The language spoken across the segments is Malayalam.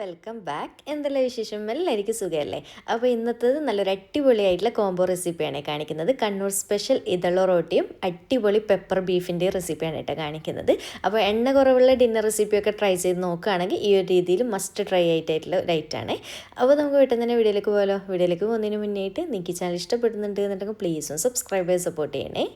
വെൽക്കം ബാക്ക് എന്തെല്ലാം വിശേഷം? എല്ലാവർക്കും സുഖമല്ലേ? അപ്പോൾ ഇന്നത്തേത് നല്ലൊരു അടിപൊളിയായിട്ടുള്ള കോംബോ റെസിപ്പിയാണ് കാണിക്കുന്നത്. കണ്ണൂർ സ്പെഷ്യൽ ഇതള റോട്ടിയും അടിപൊളി പെപ്പർ ബീഫിന്റെയും റെസിപ്പിയാണ് കേട്ടോ കാണിക്കുന്നത്. അപ്പോൾ എണ്ണ കുറവുള്ള ഡിന്നർ റെസിപ്പിയൊക്കെ ട്രൈ ചെയ്ത് നോക്കുകയാണെങ്കിൽ ഈ ഒരു രീതിയിൽ മസ്റ്റ് ട്രൈ ആയിട്ടായിട്ടുള്ള ഒരു ഐറ്റാണ് അപ്പോൾ നമുക്ക് വീട്ടിൽ തന്നെ വീഡിയോയിലേക്ക് പോകാമല്ലോ വീഡിയോയിലേക്ക് പോകുന്നതിന് മുന്നേയായിട്ട് നിങ്ങൾക്ക് ചാനൽ ഇഷ്ടപ്പെടുന്നുണ്ട് എന്നുണ്ടെങ്കിൽ പ്ലീസും സബ്സ്ക്രൈബ് സപ്പോർട്ട് ചെയ്യണേ.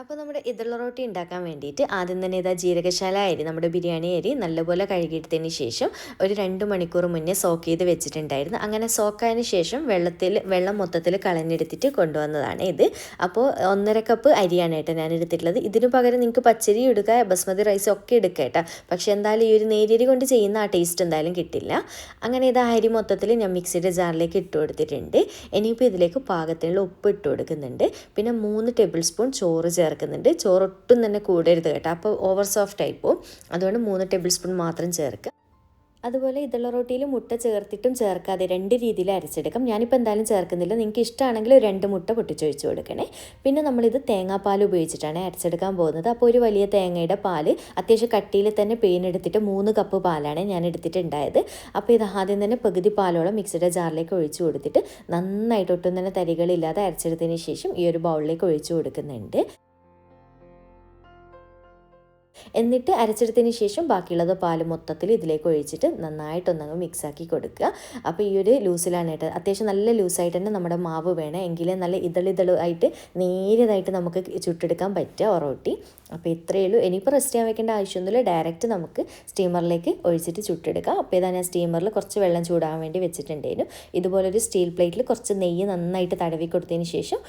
അപ്പോൾ നമ്മുടെ ഇതള റൊട്ടി ഉണ്ടാക്കാൻ വേണ്ടിയിട്ട് ആദ്യം തന്നെ ഇതാ ജീരകശാല അരി നമ്മുടെ ബിരിയാണി അരി നല്ലപോലെ കഴുകിയെടുത്തതിന് ശേഷം ഒരു രണ്ട് മണിക്കൂർ മുന്നേ സോക്ക് ചെയ്ത് വെച്ചിട്ടുണ്ടായിരുന്നു. അങ്ങനെ സോക്കായതിന് ശേഷം വെള്ളത്തിൽ വെള്ളം മൊത്തത്തിൽ കളഞ്ഞെടുത്തിട്ട് കൊണ്ടുവന്നതാണ് ഇത്. അപ്പോൾ ഒന്നര കപ്പ് അരിയാണ് കേട്ടോ ഞാൻ എടുത്തിട്ടുള്ളത്. ഇതിന് പകരം നിങ്ങൾക്ക് പച്ചരി എടുക്കുക ബസ്മതി റൈസ് ഒക്കെ എടുക്കുക കേട്ടോ. പക്ഷേ എന്തായാലും ഈ ഒരു നേരിയരി കൊണ്ട് ചെയ്യുന്ന ആ ടേസ്റ്റ് എന്തായാലും കിട്ടില്ല. അങ്ങനെ ഇത് ആ അരി മൊത്തത്തിൽ ഞാൻ മിക്സിയുടെ ജാറിലേക്ക് ഇട്ട് കൊടുത്തിട്ടുണ്ട്. ഇനിയിപ്പോൾ ഇതിലേക്ക് പാകത്തിനുള്ള ഉപ്പ് ഇട്ട് കൊടുക്കുന്നുണ്ട്. പിന്നെ മൂന്ന് ടേബിൾ സ്പൂൺ ചോറ് ചേർക്കുന്നുണ്ട്. ചോറൊട്ടും തന്നെ കൂടരുത് കേട്ടോ. അപ്പോൾ ഓവർ സോഫ്റ്റ് ആയി പോകും അതുകൊണ്ട് മൂന്ന് ടേബിൾ സ്പൂൺ മാത്രം ചേർക്കുക. അതുപോലെ ഇതള റൊട്ടിയിൽ മുട്ട ചേർത്തിട്ടും ചേർക്കാതെ രണ്ട് രീതിയിൽ അരച്ചെടുക്കാം. ഞാനിപ്പോൾ എന്തായാലും ചേർക്കുന്നില്ല. നിങ്ങൾക്ക് ഇഷ്ടമാണെങ്കിൽ രണ്ട് മുട്ട പൊട്ടിച്ചൊഴിച്ച് കൊടുക്കണേ. പിന്നെ നമ്മളിത് തേങ്ങാപ്പാൽ ഉപയോഗിച്ചിട്ടാണ് അരച്ചെടുക്കാൻ പോകുന്നത്. അപ്പോൾ ഒരു വലിയ തേങ്ങയുടെ പാൽ അത്യാവശ്യം കട്ടിയിൽ തന്നെ പെയിനെടുത്തിട്ട് മൂന്ന് കപ്പ് പാലാണ് ഞാൻ എടുത്തിട്ടുണ്ടായത്. അപ്പോൾ ഇത് ആദ്യം തന്നെ പകുതി പാലോളം മിക്സിയുടെ ജാറിലേക്ക് ഒഴിച്ചു കൊടുത്തിട്ട് നന്നായിട്ട് ഒട്ടും തന്നെ തരികളില്ലാതെ അരച്ചെടുത്തതിന് ശേഷം ഈ ഒരു ബൗളിലേക്ക് ഒഴിച്ചു കൊടുക്കുന്നുണ്ട്. എന്നിട്ട് അരച്ചെടുത്തതിന് ശേഷം ബാക്കിയുള്ളത് പാൽ മൊത്തത്തിൽ ഇതിലേക്ക് ഒഴിച്ചിട്ട് നന്നായിട്ടൊന്നങ്ങ് മിക്സാക്കി കൊടുക്കുക. അപ്പോൾ ഈ ഒരു ലൂസിലാണ് കേട്ടോ. അത്യാവശ്യം നല്ല ലൂസായിട്ട് തന്നെ നമ്മുടെ മാവ് വേണം. എങ്കിലേ നല്ല ഇതളിതളായിട്ട് നേരിയതായിട്ട് നമുക്ക് ചുട്ടെടുക്കാൻ പറ്റുക ഒറോട്ടി അപ്പോൾ ഇത്രയേ ഉള്ളൂ. ഇനിയിപ്പോൾ റെസ്റ്റ് ചെയ്യാൻ വെക്കേണ്ട ആവശ്യമൊന്നുമില്ല. ഡയറക്റ്റ് നമുക്ക് സ്റ്റീമറിലേക്ക് ഒഴിച്ചിട്ട് ചുട്ടെടുക്കാം. അപ്പോൾ ഇതാ ഞാൻ സ്റ്റീമറിൽ കുറച്ച് വെള്ളം ചൂടാൻ വേണ്ടി വെച്ചിട്ടുണ്ടായിരുന്നു. ഇതുപോലൊരു സ്റ്റീൽ പ്ലേറ്റിൽ കുറച്ച് നെയ്യ് നന്നായിട്ട് തടവി കൊടുത്തതിന് ശേഷം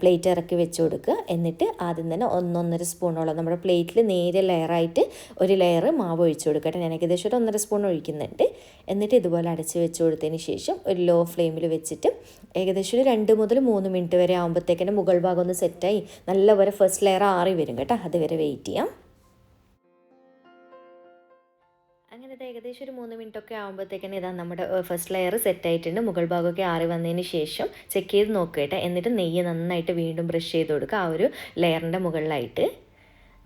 പ്ലേറ്റ് ഇറക്കി വെച്ച് കൊടുക്കുക. എന്നിട്ട് ആദ്യം തന്നെ ഒന്നൊന്നര സ്പൂണോളം നമ്മുടെ പ്ലേറ്റിൽ നേരെ ലെയറായിട്ട് ഒരു ലെയർ മാവ് ഒഴിച്ചു കൊടുക്കട്ടെ. ഞാൻ ഏകദേശം ഒരു ഒന്നര സ്പൂൺ ഒഴിക്കുന്നുണ്ട്. എന്നിട്ട് ഇതുപോലെ അടച്ച് വെച്ച് കൊടുത്തതിന് ശേഷം ഒരു ലോ ഫ്ലെയിമിൽ വെച്ചിട്ട് ഏകദേശം ഒരു രണ്ട് മുതൽ മൂന്ന് മിനിറ്റ് വരെ ആകുമ്പോഴത്തേക്കിന്റെ മുകൾ ഭാഗം ഒന്ന് സെറ്റായി നല്ലപോലെ ഫസ്റ്റ് ലെയർ ആറി വരും കേട്ടോ. അതുവരെ വെയിറ്റ് ചെയ്യാം. അങ്ങനെ ഇത് ഏകദേശം ഒരു മൂന്ന് മിനിറ്റ് ഒക്കെ ആകുമ്പോഴത്തേക്കാണ് ഇതാ നമ്മുടെ ഫസ്റ്റ് ലെയർ സെറ്റ് ആയിട്ടുണ്ട്. മുകൾ ഭാഗമൊക്കെ ആറി വന്നതിന് ശേഷം ചെക്ക് ചെയ്ത് നോക്കുക എന്നിട്ട് നെയ്യ് നന്നായിട്ട് വീണ്ടും ബ്രഷ് ചെയ്ത് കൊടുക്കുക ആ ഒരു ലെയറിന്റെ മുകളിലായിട്ട്.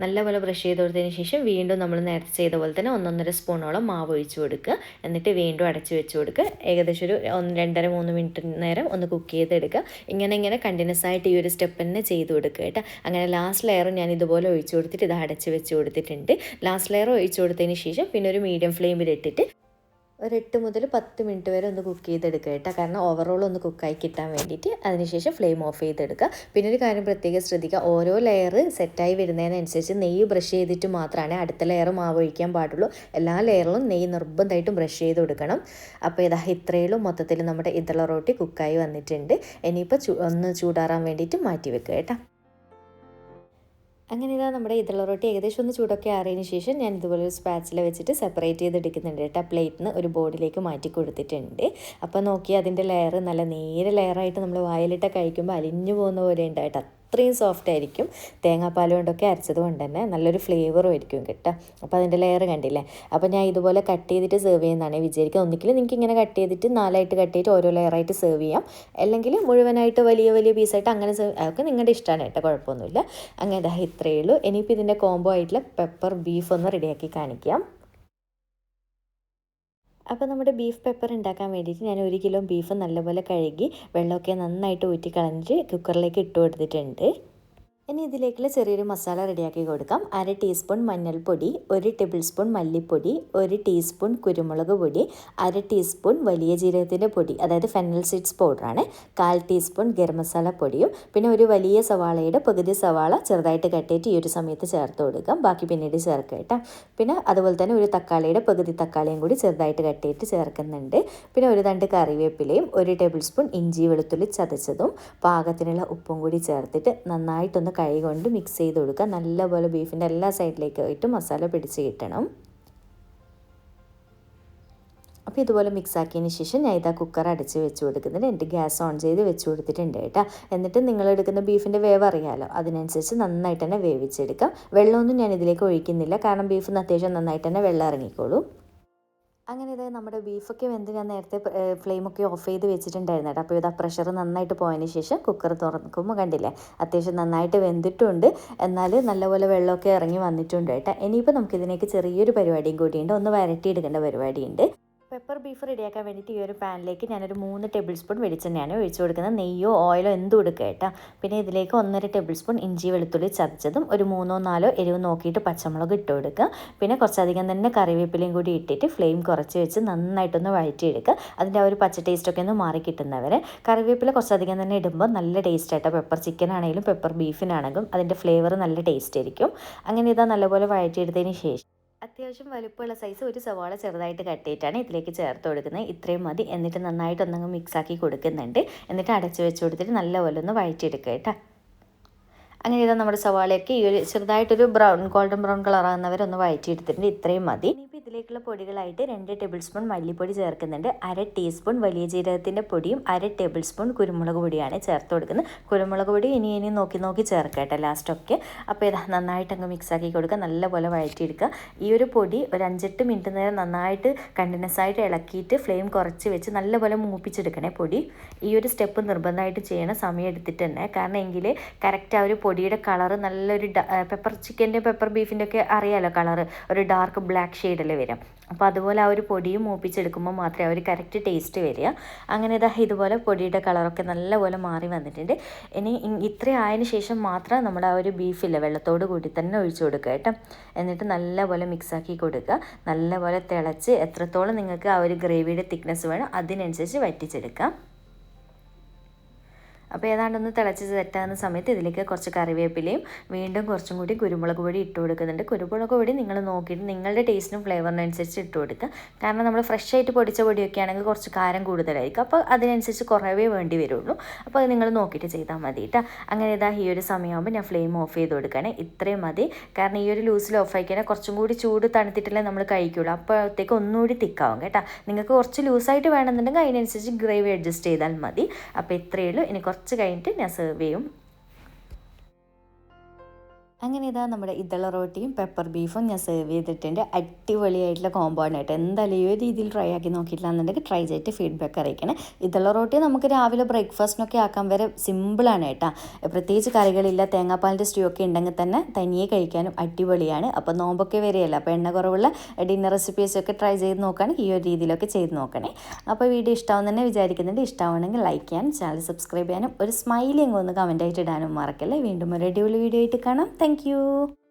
നല്ലപോലെ ബ്രഷ് ചെയ്ത് കൊടുത്തതിന് ശേഷം വീണ്ടും നമ്മൾ നേരത്തെ ചെയ്ത പോലെ തന്നെ ഒന്നൊന്നര സ്പൂണോളം മാവ് ഒഴിച്ച് കൊടുക്കുക. എന്നിട്ട് വീണ്ടും അടച്ച് വെച്ച് കൊടുക്കുക. ഏകദേശം ഒരു ഒന്ന് രണ്ടര മൂന്ന് മിനിറ്റ് നേരം ഒന്ന് കുക്ക് ചെയ്തെടുക്കുക. ഇങ്ങനെ ഇങ്ങനെ കണ്ടിന്യൂസ് ആയിട്ട് ഈ ഒരു സ്റ്റെപ്പ് തന്നെ ചെയ്ത് കൊടുക്കുക കേട്ടോ. അങ്ങനെ ലാസ്റ്റ് ലെയർ ഞാൻ ഇതുപോലെ ഒഴിച്ച് കൊടുത്തിട്ട് ഇത് അടച്ച് വെച്ച് കൊടുത്തിട്ടുണ്ട്. ലാസ്റ്റ് ലെയർ ഒഴിച്ച് കൊടുത്തതിന് ശേഷം പിന്നെ ഒരു മീഡിയം ഫ്ലെയിമിൽ ഇട്ടിട്ട് ഒരു എട്ട് മുതൽ പത്ത് മിനിറ്റ് വരെ ഒന്ന് കുക്ക് ചെയ്തെടുക്കുക കേട്ടോ. കാരണം ഓവറോൾ ഒന്ന് കുക്കായി കിട്ടാൻ വേണ്ടിയിട്ട് അതിനുശേഷം ഫ്ലെയിം ഓഫ് ചെയ്തെടുക്കുക. പിന്നെ ഒരു കാര്യം പ്രത്യേകം ശ്രദ്ധിക്കുക ഓരോ ലെയർ സെറ്റായി വരുന്നതിനനുസരിച്ച് നെയ്യ് ബ്രഷ് ചെയ്തിട്ട് മാത്രമാണ് അടുത്ത ലെയർ മാവ് ഒഴിക്കാൻ പാടുള്ളൂ. എല്ലാ ലെയറിലും നെയ്യ് നിർബന്ധമായിട്ടും ബ്രഷ് ചെയ്ത് കൊടുക്കണം. അപ്പോൾ ഇതാ ഇത്രയുള്ളൂ. മൊത്തത്തിൽ നമ്മുടെ ഇതള റോട്ടി കുക്കായി വന്നിട്ടുണ്ട്. ഇനിയിപ്പോൾ ഒന്ന് ചൂടാറാൻ വേണ്ടിയിട്ട് മാറ്റി വെക്കുക കേട്ടോ. അങ്ങനെ ഇതാ നമ്മുടെ ഇതള റൊട്ടി ഏകദേശം ഒന്ന് ചൂടൊക്കെ ആറിയതിന് ശേഷം ഞാൻ ഇതുപോലെ ഒരു സ്പാച്ചിൽ വെച്ചിട്ട് സെപ്പറേറ്റ് ചെയ്തെടുക്കുന്നുണ്ട് കേട്ടോ. പ്ലേറ്റിന് ഒരു ബോർഡിലേക്ക് മാറ്റി കൊടുത്തിട്ടുണ്ട്. അപ്പോൾ നോക്കി അതിന്റെ ലെയർ നല്ല നേരെ ലെയറായിട്ട് നമ്മൾ വായിലിട്ട് കഴിക്കുമ്പോൾ അലിഞ്ഞു പോകുന്ന പോലെ ഉണ്ട് കേട്ടോ. അത്രയും സോഫ്റ്റ് ആയിരിക്കും. തേങ്ങാപ്പാൽ കൊണ്ടൊക്കെ അരച്ചത് കൊണ്ട് തന്നെ നല്ലൊരു ഫ്ലേവറും ആയിരിക്കും കേട്ടോ. അപ്പോൾ അതിന്റെ ലെയർ കണ്ടില്ലേ? അപ്പോൾ ഞാൻ ഇതുപോലെ കട്ട് ചെയ്തിട്ട് സെർവ് ചെയ്യുന്നതാണ് വിചാരിക്കുന്നത് ഒന്നിക്കിൽ നിങ്ങൾക്ക് ഇങ്ങനെ കട്ട് ചെയ്തിട്ട് നാലായിട്ട് കട്ട് ചെയ്തിട്ട് ഓരോ ലെയറായിട്ട് സെർവ് ചെയ്യാം. അല്ലെങ്കിൽ മുഴുവനായിട്ട് വലിയ വലിയ പീസായിട്ട് അങ്ങനെ അതൊക്കെ നിങ്ങളുടെ ഇഷ്ടമാണ് കേട്ടോ കുഴപ്പമൊന്നുമില്ല. അങ്ങനെ ഇത്രയേ ഉള്ളൂ. ഇനിയിപ്പോൾ ഇതിന്റെ കോംബോ ആയിട്ടുള്ള പെപ്പർ ബീഫ് ഒന്ന് റെഡിയാക്കി കാണിക്കാം. അപ്പോൾ നമ്മുടെ ബീഫ് പെപ്പർ ഉണ്ടാക്കാൻ വേണ്ടിയിട്ട് ഞാൻ ഒരു കിലോ ബീഫ് നല്ലപോലെ കഴുകി വെള്ളമൊക്കെ നന്നായിട്ട് ഊറ്റി കളഞ്ഞിട്ട് കുക്കറിലേക്ക് ഇട്ട് കൊടുത്തിട്ടുണ്ട്. ഇനി ഇതിലേക്കുള്ള ചെറിയൊരു മസാല റെഡിയാക്കി കൊടുക്കാം. അര ടീസ്പൂൺ മഞ്ഞൾപ്പൊടി ഒരു ടേബിൾ സ്പൂൺ മല്ലിപ്പൊടി ഒരു ടീസ്പൂൺ കുരുമുളക് പൊടി അര ടീസ്പൂൺ വലിയ ജീരകത്തിന്റെ പൊടി അതായത് ഫെനൽ സീഡ്സ് പൗഡറാണ് കാൽ ടീസ്പൂൺ ഗരം മസാല പൊടിയും പിന്നെ ഒരു വലിയ സവാളയുടെ പകുതി സവാള ചെറുതായിട്ട് കട്ടിയിട്ട് ഈ ഒരു സമയത്ത് ചേർത്ത് കൊടുക്കാം. ബാക്കി പിന്നീട് ചേർക്കുക കേട്ടോ. പിന്നെ അതുപോലെ തന്നെ ഒരു തക്കാളിയുടെ പകുതി തക്കാളിയും കൂടി ചെറുതായിട്ട് കട്ടിയിട്ട് ചേർക്കുന്നുണ്ട്. പിന്നെ ഒരു തണ്ട് കറിവേപ്പിലയും ഒരു ടേബിൾ സ്പൂൺ ഇഞ്ചി വെളുത്തുള്ളി ചതച്ചതും പാകത്തിനുള്ള ഉപ്പും കൂടി ചേർത്തിട്ട് നന്നായിട്ടൊന്ന് കൈ കൊണ്ട് മിക്സ് ചെയ്ത് കൊടുക്കുക. നല്ലപോലെ ബീഫിന്റെ എല്ലാ സൈഡിലേക്കായിട്ട് മസാല പിടിച്ച് കിട്ടണം. അപ്പോൾ ഇതുപോലെ മിക്സ് ആക്കിയതിന് ശേഷം ഞാൻ ഇതാ കുക്കർ അടച്ച് വെച്ച് കൊടുക്കുന്നുണ്ട്. എന്റെ ഗ്യാസ് ഓൺ ചെയ്ത് വെച്ച് കൊടുത്തിട്ടുണ്ട് കേട്ടോ. എന്നിട്ട് നിങ്ങൾ എടുക്കുന്ന ബീഫിന്റെ വേവ് അറിയാമല്ലോ അതിനനുസരിച്ച് നന്നായിട്ട് തന്നെ വേവിച്ചെടുക്കാം. വെള്ളമൊന്നും ഞാൻ ഇതിലേക്ക് ഒഴിക്കുന്നില്ല. കാരണം ബീഫ് അത്യാവശ്യം നന്നായിട്ട് തന്നെ വെള്ളം ഇറങ്ങിക്കോളും. അങ്ങനെ ഇത് നമ്മുടെ ബീഫൊക്കെ വെന്ത് ഞാൻ നേരത്തെ ഫ്ലെയിമൊക്കെ ഓഫ് ചെയ്ത് വെച്ചിട്ടുണ്ടായിരുന്നു കേട്ടോ. അപ്പോൾ ആ പ്രഷർ നന്നായിട്ട് പോയതിന് ശേഷം കുക്കർ തുറക്കുമ്പോൾ കണ്ടില്ലേ അത്യാവശ്യം നന്നായിട്ട് വെന്തിട്ടുണ്ട്. എന്നാൽ നല്ലപോലെ വെള്ളമൊക്കെ ഇറങ്ങി വന്നിട്ടുണ്ട് കേട്ടോ. ഇനിയിപ്പോൾ നമുക്കിതിനേക്ക് ചെറിയൊരു പരിപാടിയും കൂടിയുണ്ട്. ഒന്ന് വരട്ടിയെടുക്കേണ്ട പരിപാടിയുണ്ട്. പെപ്പർ ബീഫ് റെഡിയാക്കാൻ വേണ്ടിയിട്ട് ഈ ഒരു പാനിലേക്ക് ഞാനൊരു മൂന്ന് ടേബിൾ സ്പൂൺ വെളിച്ചെണ്ണയാണ് ഒഴിച്ചു കൊടുക്കുന്നത്. നെയ്യോ ഓയിലോ എന്തും എടുക്കുക കേട്ടോ. പിന്നെ ഇതിലേക്ക് ഒന്നര ടേബിൾ സ്പൂൺ ഇഞ്ചി വെളുത്തുള്ളി ചതച്ചതും ഒരു മൂന്നോ നാലോ എരിവ് നോക്കിയിട്ട് പച്ചമുളക് ഇട്ട് കൊടുക്കുക. പിന്നെ കുറച്ചധികം തന്നെ കറിവേപ്പിലയും കൂടി ഇട്ടിട്ട് ഫ്ലെയിം കുറച്ച് വെച്ച് നന്നായിട്ടൊന്ന് വഴറ്റിയെടുക്കുക. അതിന്റെ ആ ഒരു പച്ച ടേസ്റ്റൊക്കെ ഒന്ന് മാറി കിട്ടുന്നവരെ കറിവേപ്പില കുറച്ചധികം തന്നെ ഇടുമ്പോൾ നല്ല ടേസ്റ്റ് ആയിട്ടോ പെപ്പർ ചിക്കൻ ആണെങ്കിലും പെപ്പർ ബീഫിനാണെങ്കിലും അതിന്റെ ഫ്ലേവർ നല്ല ടേസ്റ്റ് ആയിരിക്കും. അങ്ങനെ ഇതാ നല്ലപോലെ വഴറ്റിയെടുത്തതിന് ശേഷം അത്യാവശ്യം വലുപ്പമുള്ള സൈസ് ഒരു സവാള ചെറുതായിട്ട് കട്ട് ചെയ്തിട്ടാണ് ഇതിലേക്ക് ചേർത്ത് കൊടുക്കുന്നത്. ഇത്രയും മതി. എന്നിട്ട് നന്നായിട്ട് ഒന്നങ്ങ് മിക്സാക്കി കൊടുക്കുന്നുണ്ട്. എന്നിട്ട് അടച്ചു വെച്ച് കൊടുത്തിട്ട് നല്ലപോലെ ഒന്ന് വഴറ്റിയെടുക്കുക കേട്ടോ. അങ്ങനെ ഇതാ നമ്മുടെ സവാളയൊക്കെ ഈ ഒരു ചെറുതായിട്ടൊരു ബ്രൗൺ ഗോൾഡൻ ബ്രൗൺ കളർ ആകുന്നവരെ ഒന്ന് വഴറ്റിയെടുത്തിട്ടുണ്ട്. ഇത്രയും മതി. ഇതിലേക്കുള്ള പൊടികളായിട്ട് രണ്ട് ടേബിൾ സ്പൂൺ മല്ലിപ്പൊടി ചേർക്കുന്നുണ്ട്. അര ടീസ്പൂൺ വലിയ ജീരകത്തിന്റെ പൊടിയും അര ടേബിൾ സ്പൂൺ കുരുമുളക് പൊടിയാണ് ചേർത്ത് കൊടുക്കുന്നത്. കുരുമുളക് പൊടി ഇനി ഇനി നോക്കി നോക്കി ചേർക്കട്ടെ കേട്ടോ ലാസ്റ്റൊക്കെ അപ്പോൾ ഇതാ നന്നായിട്ട് അങ്ങ് മിക്സ് ആക്കി കൊടുക്കുക. നല്ലപോലെ വഴറ്റിയെടുക്കുക. ഈ ഒരു പൊടി ഒരു അഞ്ചെട്ട് മിനിറ്റ് നേരം നന്നായിട്ട് കണ്ടിന്യൂസ് ആയിട്ട് ഇളക്കിയിട്ട് ഫ്ലെയിം കുറച്ച് വെച്ച് നല്ലപോലെ മൂപ്പിച്ചെടുക്കണേ പൊടി. ഈ ഒരു സ്റ്റെപ്പ് നിർബന്ധമായിട്ട് ചെയ്യണം. സമയം എടുത്തിട്ട് തന്നെ. കാരണം എങ്കിൽ കറക്റ്റ് ആ ഒരു പൊടിയുടെ കളറ് നല്ലൊരു പെപ്പർ ചിക്കന്റെ പെപ്പർ ബീഫിന്റെ ഒക്കെ അറിയാമല്ലോ കളറ് ഒരു ഡാർക്ക് ബ്ലാക്ക് ഷെയ്ഡിൽ വരും. അപ്പോൾ അതുപോലെ ആ ഒരു പൊടിയും മൂപ്പിച്ചെടുക്കുമ്പോൾ മാത്രമേ ആ ഒരു കറക്റ്റ് ടേസ്റ്റ് വരിക. അങ്ങനെ ഇതാ ഇതുപോലെ പൊടിയുടെ കളറൊക്കെ നല്ലപോലെ മാറി വന്നിട്ടുണ്ട്. ഇനി ഇത്ര ആയതിന് ശേഷം മാത്രം നമ്മൾ ആ ഒരു ബീഫില്ല വെള്ളത്തോട് കൂടി തന്നെ ഒഴിച്ചു കൊടുക്കുക കേട്ടോ. എന്നിട്ട് നല്ലപോലെ മിക്സാക്കി കൊടുക്കുക. നല്ലപോലെ തിളച്ച് എത്രത്തോളം നിങ്ങൾക്ക് ആ ഒരു ഗ്രേവിയുടെ തിക്നെസ് വേണം അതിനനുസരിച്ച് വറ്റിച്ചെടുക്കാം. അപ്പോൾ ഏതാണ്ട് ഒന്ന് തിളച്ച് തെറ്റാകുന്ന സമയത്ത് ഇതിലേക്ക് കുറച്ച് കറിവേപ്പിലയും വീണ്ടും കുറച്ചും കൂടി കുരുമുളക് പൊടി ഇട്ട് കൊടുക്കുന്നുണ്ട്. കുരുമുളക് പൊടി നിങ്ങൾ നോക്കിയിട്ട് നിങ്ങളുടെ ടേസ്റ്റിനും ഫ്ലേവറിനനുസരിച്ച് ഇട്ട് കൊടുക്കുക. കാരണം നമ്മൾ ഫ്രഷ് ആയിട്ട് പൊടിച്ച പൊടിയൊക്കെ ആണെങ്കിൽ കുറച്ച് കാരം കൂടുതലായിരിക്കും. അപ്പോൾ അതിനനുസരിച്ച് കുറവേ വേണ്ടി വരുള്ളൂ. അപ്പോൾ അത് നിങ്ങൾ നോക്കിയിട്ട് ചെയ്താൽ മതി കേട്ടോ. അങ്ങനെ ഇതാ ഈ ഒരു സമയമാകുമ്പോൾ ഞാൻ ഫ്ലെയിം ഓഫ് ചെയ്ത് കൊടുക്കുകയാണ്. ഇത്രയും മതി. കാരണം ഈ ഒരു ലൂസിൽ ഓഫ് ആക്കിയാൽ കുറച്ചും കൂടി ചൂട് തണുത്തിട്ടല്ലേ നമ്മൾ കഴിക്കുള്ളൂ. അപ്പോഴത്തേക്ക് ഒന്നുകൂടി തിക്കാവും കേട്ടോ. നിങ്ങൾക്ക് കുറച്ച് ലൂസായിട്ട് വേണമെന്നുണ്ടെങ്കിൽ അതിനനുസരിച്ച് ഗ്രേവി അഡ്ജസ്റ്റ് ചെയ്താൽ മതി. അപ്പോൾ ഇത്രയേ ഉള്ളൂ. ഇനി കുറച്ച് കഴിഞ്ഞിട്ട് ഞാൻ സെർവ് ചെയ്യും. അങ്ങനെ ഇതാ നമ്മുടെ ഇതള റോട്ടിയും പെപ്പർ ബീഫും ഞാൻ സെർവ് ചെയ്തിട്ടുണ്ട് അടിപൊളിയായിട്ടുള്ള കോംബോ ആണ് എന്തായാലും ഈ ഒരു രീതിയിൽ ട്രൈ ആക്കി നോക്കിയിട്ടില്ല എന്നുണ്ടെങ്കിൽ ട്രൈ ചെയ്തിട്ട് ഫീഡ്ബാക്ക് അറിയിക്കണേ. ഇതള റോട്ടി നമുക്ക് രാവിലെ ബ്രേക്ക്ഫാസ്റ്റിനൊക്കെ ആക്കാൻ വരെ സിമ്പിളാണ് കേട്ടോ. പ്രത്യേകിച്ച് കറികളില്ല തേങ്ങാപ്പാലിന്റെ സ്റ്റൂ ഒക്കെ ഉണ്ടെങ്കിൽ തന്നെ തനിയെ കഴിക്കാനും അടിപൊളിയാണ്. അപ്പോൾ നോമ്പൊക്കെ വരികയല്ല അപ്പോൾ എണ്ണ കുറവുള്ള ഡിന്നർ റെസിപ്പീസൊക്കെ ട്രൈ ചെയ്ത് നോക്കുകയാണെങ്കിൽ ഈ ഒരു രീതിയിലൊക്കെ ചെയ്ത് നോക്കണേ. അപ്പോൾ വീഡിയോ ഇഷ്ടമാവും തന്നെ വിചാരിക്കുന്നുണ്ട്. ഇഷ്ടമാണെങ്കിൽ ലൈക്ക് ചെയ്യാനും ചാനൽ സബ്സ്ക്രൈബ് ചെയ്യാനും ഒരു സ്മൈലിങ് ഒന്ന് കമന്റായിട്ട് ഇടാനും മറക്കല്ലേ. വീണ്ടും ഒരു അടിപൊളി വീഡിയോ ആയിട്ട് കാണാം. Thank thank you.